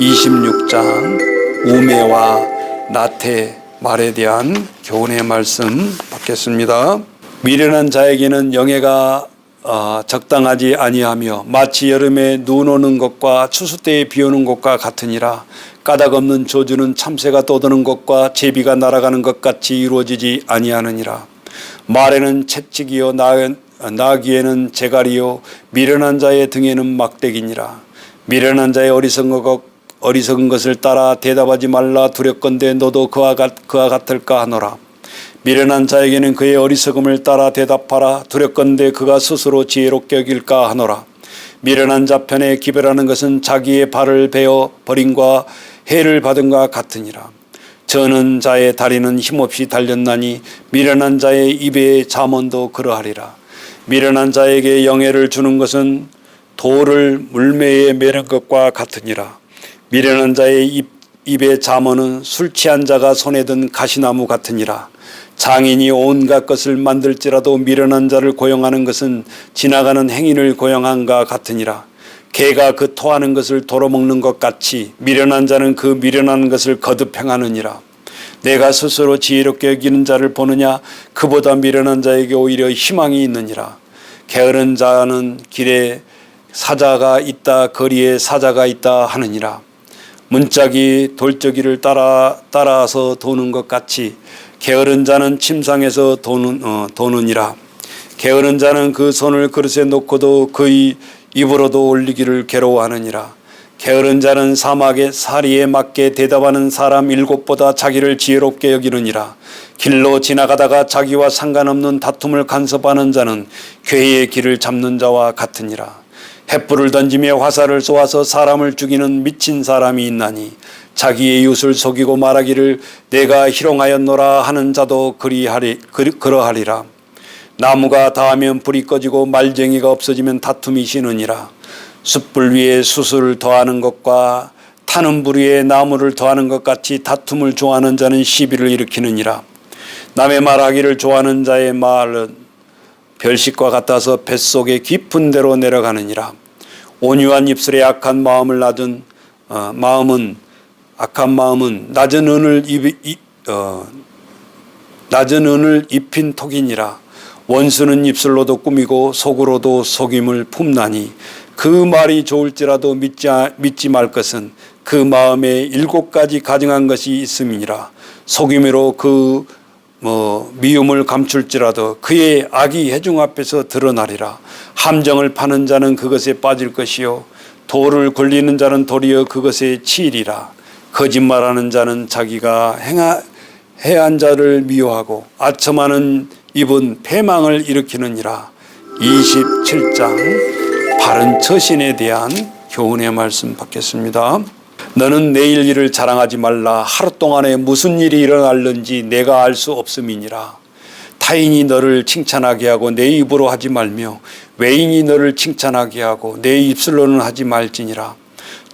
26장 우매와 나태 말에 대한 교훈의 말씀 받겠습니다. 미련한 자에게는 영예가 어, 적당하지 아니하며 마치 여름에 눈 오는 것과 추수 때에 비 오는 것과 같으니라. 까닭 없는 조주는 참새가 떠드는 것과 제비가 날아가는 것 같이 이루어지지 아니하느니라. 말에는 채찍이요 나- 나귀에는 제갈이요 미련한 자의 등에는 막대기니라. 미련한 자의 어리석은 것 어리석은 것을 따라 대답하지 말라 두렵건대 너도 그와, 같, 그와 같을까 하노라. 미련한 자에게는 그의 어리석음을 따라 대답하라 두렵건대 그가 스스로 지혜롭게 여길까 하노라. 미련한 자 편에 기별하는 것은 자기의 발을 베어 버림과 해를 받은과 같으니라. 저는 자의 다리는 힘없이 달렸나니 미련한 자의 입의 잠언도 그러하리라. 미련한 자에게 영예를 주는 것은 돌을 물매에 매는 것과 같으니라 미련한 자의 입, 입의 잠언은 술 취한 자가 손에 든 가시나무 같으니라. 장인이 온갖 것을 만들지라도 미련한 자를 고용하는 것은 지나가는 행인을 고용한가 같으니라. 개가 그 토하는 것을 도로먹는 것 같이 미련한 자는 그 미련한 것을 거듭 행하느니라. 내가 스스로 지혜롭게 여기는 자를 보느냐? 그보다 미련한 자에게 오히려 희망이 있느니라. 게으른 자는 길에 사자가 있다 거리에 사자가 있다 하느니라 문짝이 돌적이를 따라 따라서 도는 것 같이 게으른 자는 침상에서 도는 어, 도느니라. 게으른 자는 그 손을 그릇에 놓고도 그의 입으로도 올리기를 괴로워하느니라. 게으른 자는 사막의 사리에 맞게 대답하는 사람 일곱보다 자기를 지혜롭게 여기느니라. 길로 지나가다가 자기와 상관없는 다툼을 간섭하는 자는 괴의 길을 잡는 자와 같으니라 횃불을 던지며 화살을 쏘아서 사람을 죽이는 미친 사람이 있나니 자기의 이웃을 속이고 말하기를 내가 희롱하였노라 하는 자도 그리하리 그리- 그러하리라. 나무가 닿으면 불이 꺼지고 말쟁이가 없어지면 다툼이 쉬느니라. 숯불 위에 숯을 더하는 것과 타는 불 위에 나무를 더하는 것 같이 다툼을 좋아하는 자는 시비를 일으키느니라. 남의 말하기를 좋아하는 자의 말은 별식과 같아서 뱃속에 깊은 데로 내려가느니라. 온유한 입술에 악한 마음을 낮은 어, 마음은 악한 마음은 낮은 은을 입, 입, 어, 낮은 은을 입힌 톡이니라. 원수는 입술로도 꾸미고 속으로도 속임을 품나니 그 말이 좋을지라도 믿지, 아- 믿지 말 것은 그 마음에 일곱 가지 가증한 것이 있음이니라. 속임으로 그 뭐 미움을 감출지라도 그의 악이 해중 앞에서 드러나리라. 함정을 파는 자는 그것에 빠질 것이요 돌을 굴리는 자는 도리어 그것에 치이리라. 거짓말하는 자는 자기가 행하, 해한 자를 미워하고 아첨하는 입은 패망을 일으키느니라. 27장 바른 처신에 대한 교훈의 말씀 받겠습니다. 너는 내일 일을 자랑하지 말라. 하루 동안에 무슨 일이 일어날는지 내가 알 수 없음이니라. 타인이 너를 칭찬하게 하고 내 입으로 하지 말며 외인이 너를 칭찬하게 하고 내 입술로는 하지 말지니라.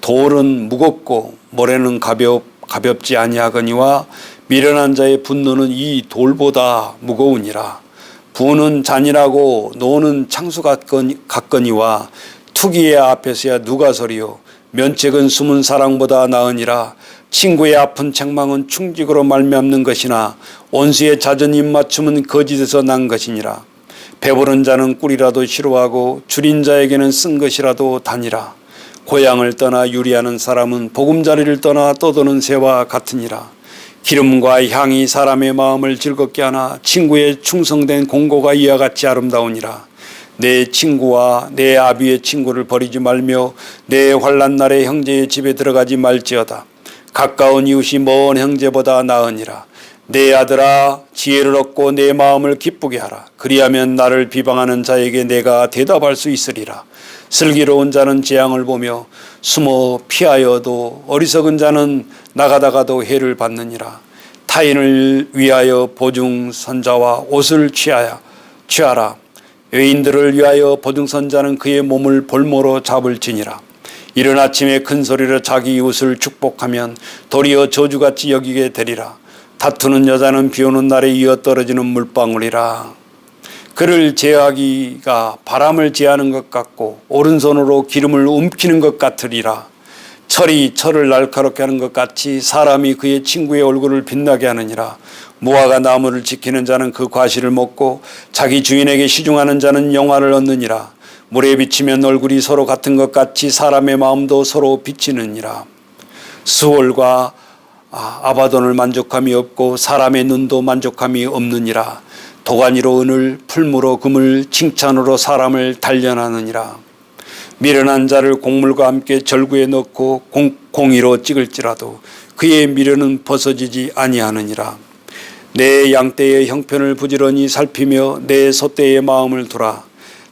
돌은 무겁고 모래는 가볍 가볍지 아니하거니와 미련한 자의 분노는 이 돌보다 무거우니라. 부는 잔인하고 노는 창수 같거니, 같거니와 투기의 앞에서야 누가 서리요 면책은 숨은 사랑보다 나으니라. 친구의 아픈 책망은 충직으로 말미암는 것이나 원수의 잦은 입맞춤은 거짓에서 난 것이니라. 배부른 자는 꿀이라도 싫어하고 줄인 자에게는 쓴 것이라도 다니라. 고향을 떠나 유리하는 사람은 보금자리를 떠나 떠도는 새와 같으니라. 기름과 향이 사람의 마음을 즐겁게 하나 친구의 충성된 공고가 이와 같이 아름다우니라 내 친구와 내 아비의 친구를 버리지 말며 내 환란 날에 형제의 집에 들어가지 말지어다. 가까운 이웃이 먼 형제보다 나으니라. 내 아들아 지혜를 얻고 내 마음을 기쁘게 하라. 그리하면 나를 비방하는 자에게 내가 대답할 수 있으리라. 슬기로운 자는 재앙을 보며 숨어 피하여도 어리석은 자는 나가다가도 해를 받느니라. 타인을 위하여 보증 선자와 옷을 취하여 취하라 외인들을 위하여 보증선자는 그의 몸을 볼모로 잡을지니라. 이른 아침에 큰 소리로 자기 이웃을 축복하면 도리어 저주같이 여기게 되리라. 다투는 여자는 비 오는 날에 이어 떨어지는 물방울이라. 그를 제하기가 바람을 제하는 것 같고 오른손으로 기름을 움키는 것 같으리라 철이 철을 날카롭게 하는 것 같이 사람이 그의 친구의 얼굴을 빛나게 하느니라. 무화과 나무를 지키는 자는 그 과실을 먹고 자기 주인에게 시중하는 자는 영화를 얻느니라. 물에 비치면 얼굴이 서로 같은 것 같이 사람의 마음도 서로 비치느니라. 수월과 아, 아바돈을 만족함이 없고 사람의 눈도 만족함이 없느니라. 도가니로 은을 풀무로 금을 칭찬으로 사람을 단련하느니라. 미련한 자를 곡물과 함께 절구에 넣고 공, 공의로 찍을지라도 그의 미련은 벗어지지 아니하느니라. 내 양떼의 형편을 부지런히 살피며 내 소떼의 마음을 두라.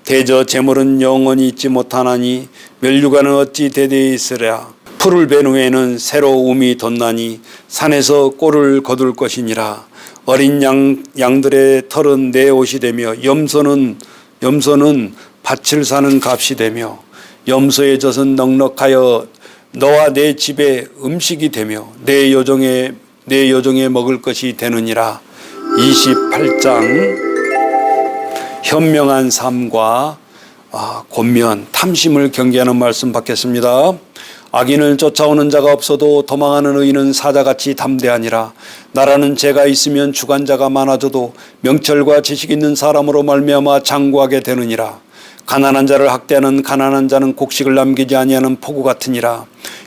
대저 재물은 영원히 있지 못하나니 멸류관은 어찌 대대히 있으랴. 풀을 벤 후에는 새로 움이 돋나니 산에서 꼴을 거둘 것이니라. 어린 양, 양들의 털은 내 옷이 되며 염소는 염소는 밭을 사는 값이 되며 염소의 젖은 넉넉하여 너와 내 집에 음식이 되며 내 여종의 내 여종의 먹을 것이 되느니라. 28장 현명한 삶과 아, 권면, 탐심을 경계하는 말씀 받겠습니다. 악인을 쫓아오는 자가 없어도 도망하는 의인은 사자같이 담대하니라. 나라는 죄가 있으면 주관자가 많아져도 명철과 지식 있는 사람으로 말미암아 장구하게 되느니라. 가난한 자를 학대하는 가난한 자는 곡식을 남기지 아니하는 포구 같으니라.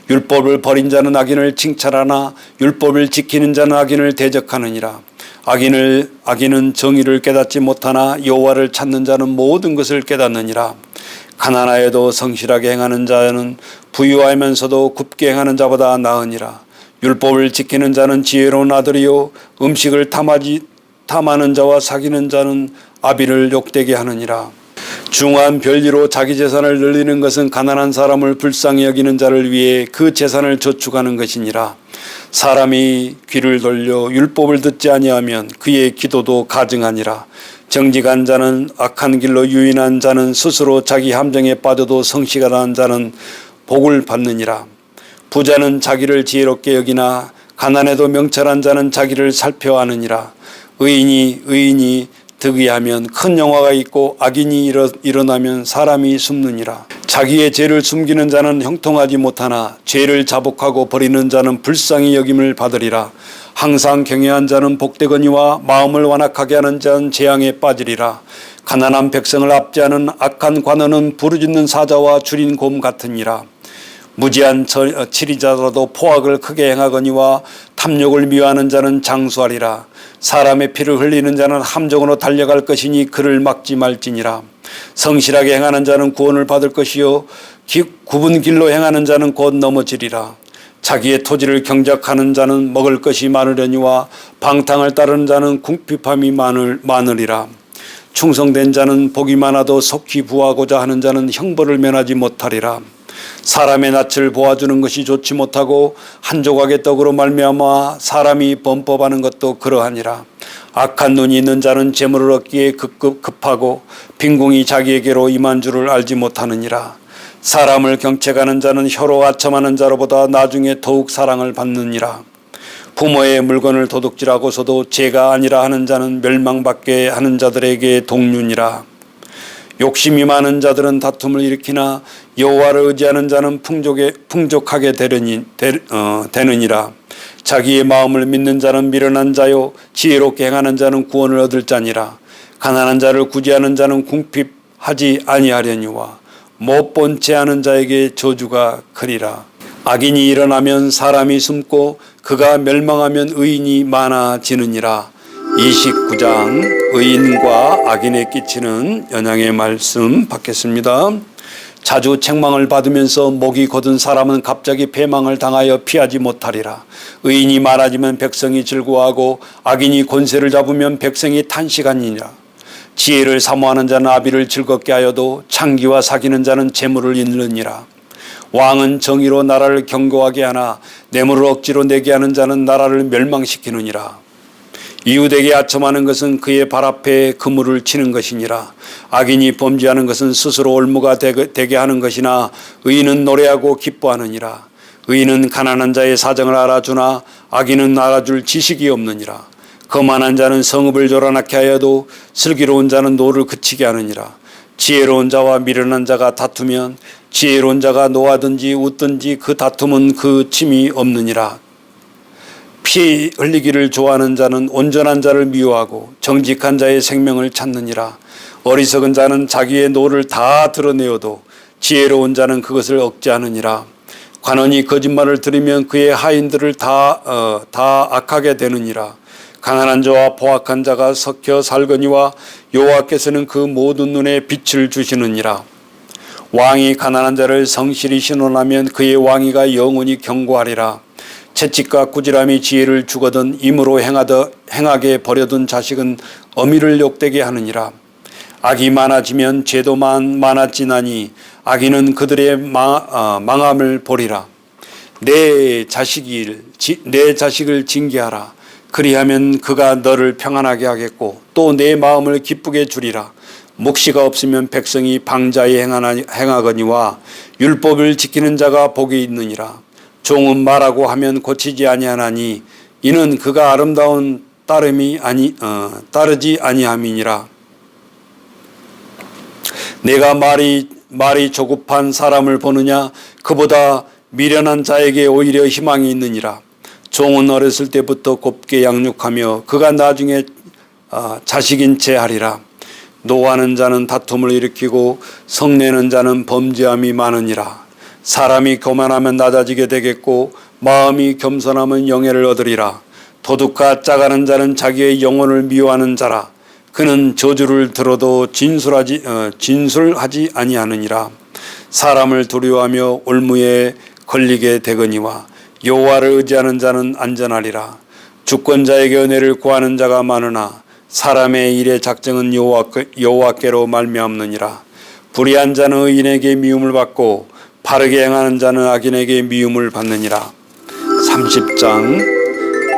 율법을 버린 자는 악인을 칭찬하나 율법을 지키는 자는 악인을 대적하느니라. 악인을 악인은 정의를 깨닫지 못하나 여호와를 찾는 자는 모든 것을 깨닫느니라. 가난하여도 성실하게 행하는 자는 부유하면서도 굽게 행하는 자보다 나으니라. 율법을 지키는 자는 지혜로운 아들이요 음식을 탐하지 탐하는 자와 사귀는 자는 아비를 욕되게 하느니라. 중한 별리로 자기 재산을 늘리는 것은 가난한 사람을 불쌍히 여기는 자를 위해 그 재산을 저축하는 것이니라. 사람이 귀를 돌려 율법을 듣지 아니하면 그의 기도도 가증하니라. 정직한 자는 악한 길로 유인한 자는 스스로 자기 함정에 빠져도 성취가 난 자는 복을 받느니라. 부자는 자기를 지혜롭게 여기나 가난해도 명철한 자는 자기를 살펴하느니라. 의인이 의인이 득의하면 큰 영화가 있고 악인이 일어, 일어나면 사람이 숨느니라. 자기의 죄를 숨기는 자는 형통하지 못하나 죄를 자복하고 버리는 자는 불쌍히 여김을 받으리라. 항상 경외한 자는 복되거니와 마음을 완악하게 하는 자는 재앙에 빠지리라. 가난한 백성을 압제하는 악한 관원은 부르짖는 사자와 줄인 곰 같으니라. 무지한 치리자라도 포악을 크게 행하거니와 탐욕을 미워하는 자는 장수하리라. 사람의 피를 흘리는 자는 함정으로 달려갈 것이니 그를 막지 말지니라. 성실하게 행하는 자는 구원을 받을 것이요 구분 길로 행하는 자는 곧 넘어지리라. 자기의 토지를 경작하는 자는 먹을 것이 많으려니와 방탕을 따르는 자는 궁핍함이 많을, 많으리라. 충성된 자는 복이 많아도 속히 부하고자 하는 자는 형벌을 면하지 못하리라. 사람의 낯을 보아주는 것이 좋지 못하고 한 조각의 떡으로 말미암아 사람이 범법하는 것도 그러하니라. 악한 눈이 있는 자는 재물을 얻기에 급급 급하고 빈궁이 자기에게로 임한 줄을 알지 못하느니라. 사람을 경책하는 자는 혀로 아첨하는 자로보다 나중에 더욱 사랑을 받느니라. 부모의 물건을 도둑질하고서도 죄가 아니라 하는 자는 멸망받게 하는 자들에게 동륜이라. 욕심이 많은 자들은 다툼을 일으키나 여호와를 의지하는 자는 풍족에 풍족하게 되느니 되, 어, 되느니라. 자기의 마음을 믿는 자는 미련한 자요 지혜롭게 행하는 자는 구원을 얻을 자니라. 가난한 자를 구제하는 자는 궁핍하지 아니하려니와 못 본 채 하는 자에게 저주가 크리라. 악인이 일어나면 사람이 숨고 그가 멸망하면 의인이 많아지느니라. 29장 의인과 악인에 끼치는 연양의 말씀 받겠습니다. 자주 책망을 받으면서 목이 곧은 사람은 갑자기 패망을 당하여 피하지 못하리라. 의인이 많아지면 백성이 즐거워하고 악인이 권세를 잡으면 백성이 탄식하니라. 지혜를 사모하는 자는 아비를 즐겁게 하여도 창기와 사귀는 자는 재물을 잃느니라. 왕은 정의로 나라를 경고하게 하나 뇌물을 억지로 내게 하는 자는 나라를 멸망시키느니라. 이웃에게 아첨하는 것은 그의 발 앞에 그물을 치는 것이니라. 악인이 범죄하는 것은 스스로 올무가 되게 하는 것이나 의인은 노래하고 기뻐하느니라. 의인은 가난한 자의 사정을 알아주나 악인은 알아줄 지식이 없느니라. 거만한 자는 성읍을 조라나게 하여도 슬기로운 자는 노를 그치게 하느니라. 지혜로운 자와 미련한 자가 다투면 지혜로운 자가 노하든지 웃든지 그 다툼은 그 침이 없느니라. 피 흘리기를 좋아하는 자는 온전한 자를 미워하고 정직한 자의 생명을 찾느니라. 어리석은 자는 자기의 노를 다 드러내어도 지혜로운 자는 그것을 억제하느니라. 관원이 거짓말을 들으면 그의 하인들을 다, 어, 다 악하게 되느니라. 가난한 자와 포악한 자가 섞여 살거니와 여호와께서는 그 모든 눈에 빛을 주시느니라. 왕이 가난한 자를 성실히 신원하면 그의 왕위가 영원히 경고하리라. 채찍과 꾸지람이 지혜를 주거든 임으로 행하더 행하게 버려둔 자식은 어미를 욕되게 하느니라. 악이 많아지면 죄도 많, 많아지나니 악인은 그들의 망, 어, 망함을 보리라. 내 자식을 지- 내 자식을 징계하라. 그리하면 그가 너를 평안하게 하겠고 또 내 마음을 기쁘게 주리라. 묵시가 없으면 백성이 방자에 행하거니와 율법을 지키는 자가 복이 있느니라. 종은 말하고 하면 고치지 아니하나니 이는 그가 아름다운 따름이 아니 어, 따르지 아니함이니라. 내가 말이 말이 조급한 사람을 보느냐 그보다 미련한 자에게 오히려 희망이 있느니라. 종은 어렸을 때부터 곱게 양육하며 그가 나중에 아, 자식인 채 하리라. 노하는 자는 다툼을 일으키고 성내는 자는 범죄함이 많으니라. 사람이 교만하면 낮아지게 되겠고 마음이 겸손하면 영예를 얻으리라. 도둑과 짜가는 자는 자기의 영혼을 미워하는 자라. 그는 저주를 들어도 진술하지 어, 진술하지 아니하느니라. 사람을 두려워하며 올무에 걸리게 되거니와 여호와를 의지하는 자는 안전하리라. 주권자에게 은혜를 구하는 자가 많으나 사람의 일의 작정은 여호와께- 여호와께로 말미암느니라. 불의한 자는 의인에게 미움을 받고 바르게 행하는 자는 악인에게 미움을 받느니라. 30장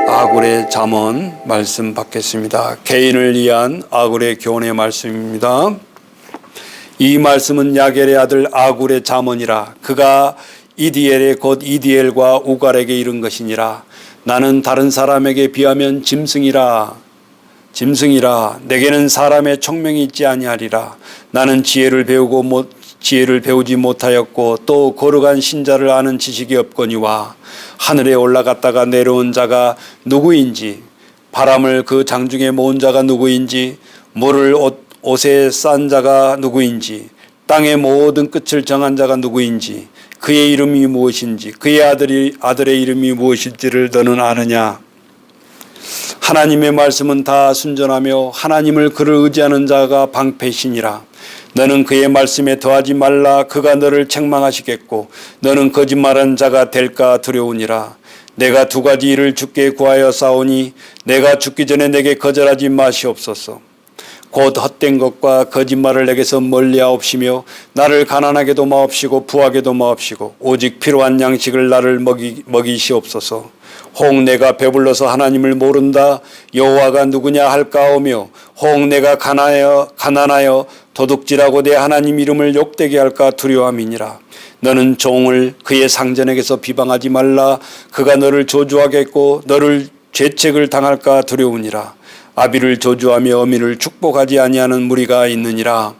아굴의 잠언 말씀 받겠습니다. 개인을 위한 아굴의 교훈의 말씀입니다. 이 말씀은 야겔의 아들 아굴의 잠언이라 그가 이디엘의 곧 이디엘과 우갈에게 이른 것이니라 나는 다른 사람에게 비하면 짐승이라 짐승이라 내게는 사람의 총명이 있지 아니하리라 나는 지혜를 배우고 못 지혜를 배우지 못하였고 또 거룩한 신자를 아는 지식이 없거니와 하늘에 올라갔다가 내려온 자가 누구인지 바람을 그 장중에 모은 자가 누구인지 물을 옷, 옷에 싼 자가 누구인지 땅의 모든 끝을 정한 자가 누구인지 그의 이름이 무엇인지 그의 아들이 아들의 이름이 무엇인지를 너는 아느냐 하나님의 말씀은 다 순전하며 하나님을 그를 의지하는 자가 방패시니라. 너는 그의 말씀에 더하지 말라 그가 너를 책망하시겠고 너는 거짓말한 자가 될까 두려우니라. 내가 두 가지 일을 주께 구하여 싸우니 내가 죽기 전에 내게 거절하지 마시옵소서. 곧 헛된 것과 거짓말을 내게서 멀리하옵시며 나를 가난하게도 마옵시고 부하게도 마옵시고 오직 필요한 양식을 나를 먹이, 먹이시옵소서. 혹 내가 배불러서 하나님을 모른다. 여호와가 누구냐 할까오며 혹 내가 가난하여 가난하여 도둑질하고 내 하나님 이름을 욕되게 할까 두려움이니라. 너는 종을 그의 상전에게서 비방하지 말라. 그가 너를 저주하겠고 너를 죄책을 당할까 두려우니라. 아비를 저주하며 어미를 축복하지 아니하는 무리가 있느니라.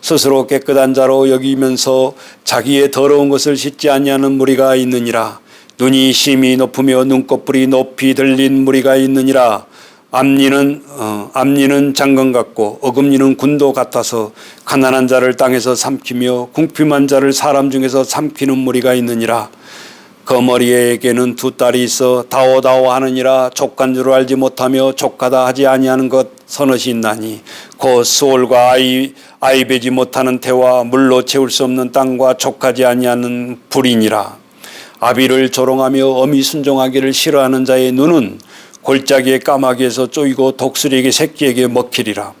스스로 깨끗한 자로 여기면서 자기의 더러운 것을 씻지 아니하는 무리가 있느니라 눈이 심히 높으며 눈꺼풀이 높이 들린 무리가 있느니라. 앞니는 어, 앞니는 장건 같고 어금니는 군도 같아서 가난한 자를 땅에서 삼키며 궁핍한 자를 사람 중에서 삼키는 무리가 있느니라. 거머리에게는 두 딸이 있어 다오다오 하느니라. 족간 줄 알지 못하며 족하다 하지 아니하는 것 서넛이 있나니. 곧 수월과 아이 아이 베지 못하는 태와 물로 채울 수 없는 땅과 족하지 아니하는 불이니라 아비를 조롱하며 어미 순종하기를 싫어하는 자의 눈은 골짜기의 까마귀에서 쪼이고 독수리에게 새끼에게 먹히리라.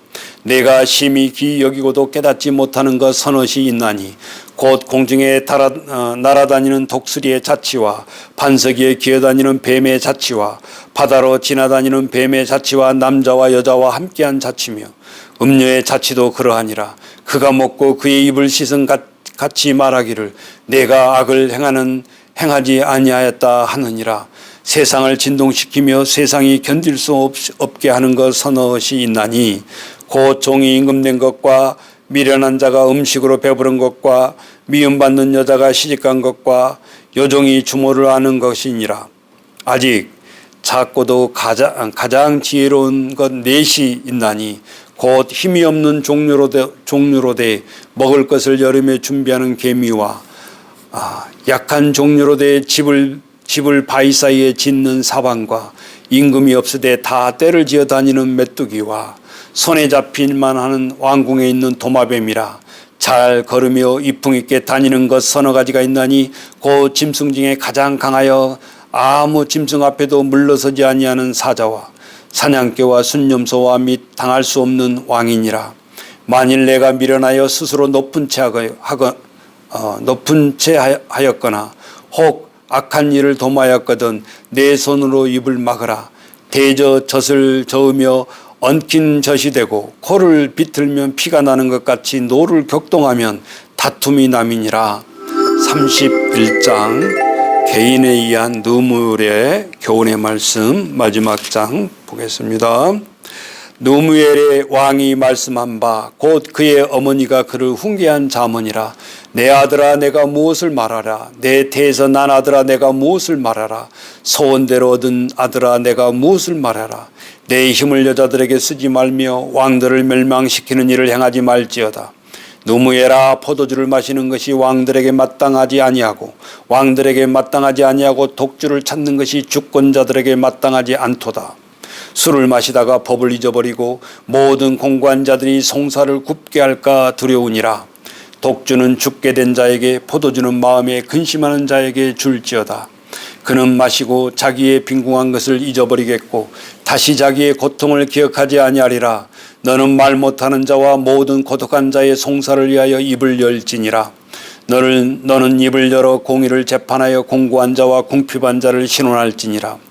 내가 심히 귀 여기고도 깨닫지 못하는 것 서넛이 있나니 곧 공중에 달아, 어, 날아다니는 독수리의 자치와 반석 위에 기어다니는 뱀의 자치와 바다로 지나다니는 뱀의 자치와 남자와 여자와 함께한 자치며 음녀의 자치도 그러하니라 그가 먹고 그의 입을 씻은 가- 같이 말하기를 내가 악을 행하는 행하지 아니하였다 하느니라 세상을 진동시키며 세상이 견딜 수 없, 없게 하는 것 서너시 있나니 곧 종이 임금된 것과 미련한 자가 음식으로 배부른 것과 미움받는 여자가 시집간 것과 여종이 주모를 아는 것이니라. 아직 작고도 가장, 가장 지혜로운 것 넷이 있나니 곧 힘이 없는 종류로 돼, 종류로 돼 먹을 것을 여름에 준비하는 개미와 아, 약한 종류로 돼 집을 집을 바위 사이에 짓는 사방과 임금이 없으되 다 때를 지어 다니는 메뚜기와 손에 잡힐만 하는 왕궁에 있는 도마뱀이라 잘 걸으며 이풍 있게 다니는 것 서너 가지가 있나니 그 짐승 중에 가장 강하여 아무 짐승 앞에도 물러서지 아니하는 사자와 사냥개와 순념소와 및 당할 수 없는 왕이니라. 만일 내가 미련하여 스스로 높은 채 하거 어, 높은 채 하였거나 혹 악한 일을 도모하였거든 내 손으로 입을 막으라 대저 젖을 저으며 얹힌 젖이 되고 코를 비틀면 피가 나는 것 같이 노를 격동하면 다툼이 남이니라 31장 개인에 의한 누물의 교훈의 말씀 마지막 장 보겠습니다. 누무엘의 왕이 말씀한 바 곧 그의 어머니가 그를 훈계한 자문이라 내 아들아 내가 무엇을 말하라 내 태에서 난 아들아 내가 무엇을 말하라 소원대로 얻은 아들아 내가 무엇을 말하라 내 힘을 여자들에게 쓰지 말며 왕들을 멸망시키는 일을 행하지 말지어다. 누무에라 포도주를 마시는 것이 왕들에게 마땅하지 아니하고 왕들에게 마땅하지 아니하고 독주를 찾는 것이 주권자들에게 마땅하지 않도다. 술을 마시다가 법을 잊어버리고 모든 공고한 자들이 송사를 굽게 할까 두려우니라. 독주는 죽게 된 자에게 포도주는 마음에 근심하는 자에게 줄지어다. 그는 마시고 자기의 빈궁한 것을 잊어버리겠고 다시 자기의 고통을 기억하지 아니하리라. 너는 말 못하는 자와 모든 고독한 자의 송사를 위하여 입을 열지니라. 너를 너는 입을 열어 공의를 재판하여 공고한 자와 궁핍한 자를 신원할지니라.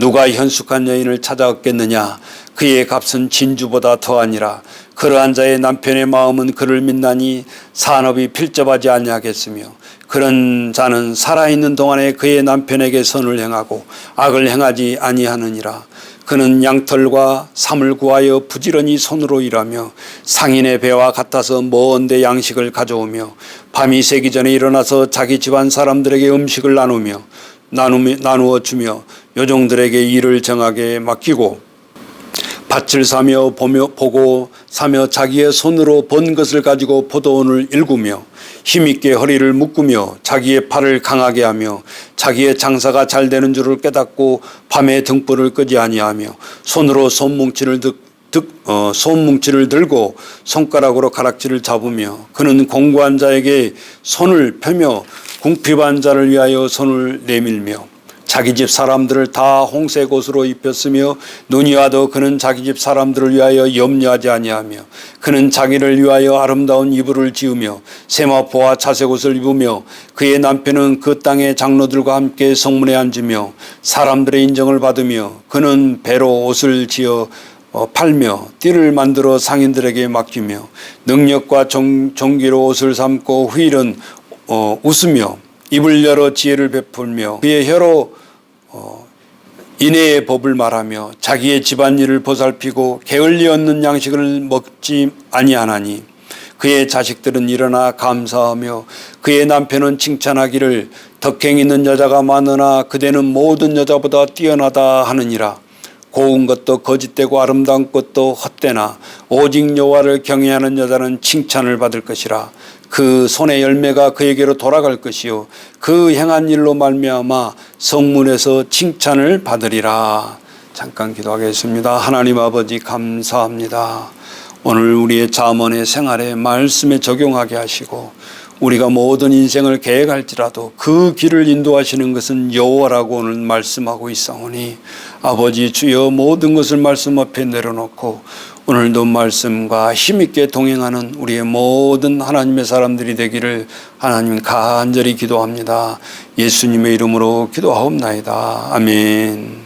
누가 현숙한 여인을 찾아왔겠느냐? 그의 값은 진주보다 더하니라. 그러한 자의 남편의 마음은 그를 믿나니 산업이 필접하지 아니하겠으며 그런 자는 살아있는 동안에 그의 남편에게 선을 행하고 악을 행하지 아니하느니라. 그는 양털과 삼을 구하여 부지런히 손으로 일하며 상인의 배와 같아서 먼데 양식을 가져오며 밤이 새기 전에 일어나서 자기 집안 사람들에게 음식을 나누며 나누어 주며 요종들에게 일을 정하게 맡기고 밭을 사며 보며 보고 사며 자기의 손으로 번 것을 가지고 포도원을 일구며 힘있게 허리를 묶으며 자기의 팔을 강하게 하며 자기의 장사가 잘 되는 줄을 깨닫고 밤에 등불을 끄지 아니하며 손으로 손뭉치를 득, 득, 어, 손뭉치를 들고 손가락으로 가락지를 잡으며 그는 공고한 자에게 손을 펴며 궁핍한 자를 위하여 손을 내밀며 자기 집 사람들을 다 홍색 옷으로 입혔으며 눈이 와도 그는 자기 집 사람들을 위하여 염려하지 아니하며 그는 자기를 위하여 아름다운 이불을 지으며 세마포와 자색 옷을 입으며 그의 남편은 그 땅의 장로들과 함께 성문에 앉으며 사람들의 인정을 받으며 그는 배로 옷을 지어 어, 팔며 띠를 만들어 상인들에게 맡기며 능력과 정, 정기로 옷을 삼고 후일은 어, 웃으며 입을 열어 지혜를 베풀며 그의 혀로 어, 인애의 법을 말하며 자기의 집안일을 보살피고 게을리 얻는 양식을 먹지 아니하나니 그의 자식들은 일어나 감사하며 그의 남편은 칭찬하기를 덕행 있는 여자가 많으나 그대는 모든 여자보다 뛰어나다 하느니라. 고운 것도 거짓되고 아름다운 것도 헛되나 오직 여호와를 경외하는 여자는 칭찬을 받을 것이라 그 손의 열매가 그에게로 돌아갈 것이요 그 행한 일로 말미암아 성문에서 칭찬을 받으리라. 잠깐 기도하겠습니다. 하나님 아버지 감사합니다. 오늘 우리의 자문의 생활에 말씀에 적용하게 하시고 우리가 모든 인생을 계획할지라도 그 길을 인도하시는 것은 여호와라고 오늘 말씀하고 있사오니 아버지 주여 모든 것을 말씀 앞에 내려놓고 오늘도 말씀과 힘있게 동행하는 우리의 모든 하나님의 사람들이 되기를 하나님 간절히 기도합니다. 예수님의 이름으로 기도하옵나이다. 아멘.